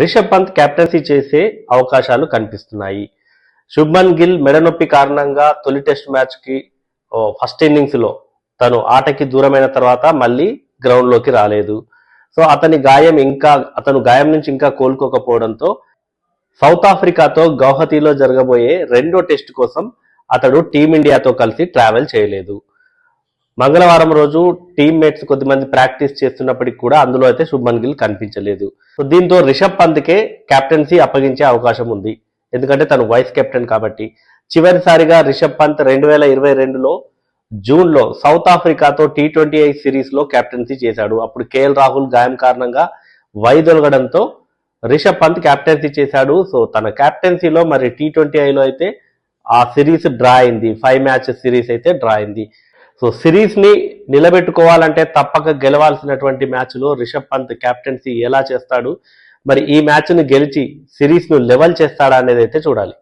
Rishabh Pant captaincy చేసే అవకాశాలు కనిపిస్తున్నాయి. శుభ్మన్ గిల్ మెడనొప్పి కారణంగా తొలి టెస్ట్ మ్యాచ్కి ఫస్ట్ ఇన్నింగ్స్లో తను ఆటకి దూరమైన తర్వాత మళ్ళీ గ్రౌండ్లోకి రాలేదు. సో అతని గాయం ఇంకా అతను గాయం నుంచి ఇంకా కోలుకోకపోవడంతో సౌత్ ఆఫ్రికాతో గౌహతిలో జరగబోయే రెండో టెస్ట్ కోసం అతడు టీమిండియాతో కలిసి ట్రావెల్ చేయలేదు. మంగళవారం రోజు టీమ్మేట్స్ కొద్దిమంది ప్రాక్టీస్ చేస్తున్నప్పటికీ కూడా అందులో అయితే శుభ్మన్ గిల్ కనిపించలేదు. సో దీంతో రిషబ్ పంత్కే కెప్టెన్సీ అప్పగించే అవకాశం ఉంది. ఎందుకంటే తను వైస్ కెప్టెన్ కాబట్టి. చివరిసారిగా రిషబ్ పంత్ రెండు వేల ఇరవై రెండులో జూన్లో సౌత్ ఆఫ్రికాతో టీ ట్వంటీ ఐ సిరీస్లో కెప్టెన్సీ చేశాడు. అప్పుడు కేఎల్ రాహుల్ గాయం కారణంగా వైదొలగడంతో రిషబ్ పంత్ కెప్టెన్సీ చేశాడు. సో తన కెప్టెన్సీలో మరి టీ ట్వంటీ ఐలో అయితే ఆ సిరీస్ డ్రా అయింది. ఫైవ్ మ్యాచ్ సిరీస్ అయితే డ్రా అయింది. సో సిరీస్ని నిలబెట్టుకోవాలంటే తప్పక గెలవాల్సినటువంటి మ్యాచ్లో రిషబ్ పంత్ కెప్టెన్సీ ఎలా చేస్తాడు? మరి ఈ మ్యాచ్ను గెలిచి సిరీస్ను లెవెల్ చేస్తాడా అనేది అయితే చూడాలి.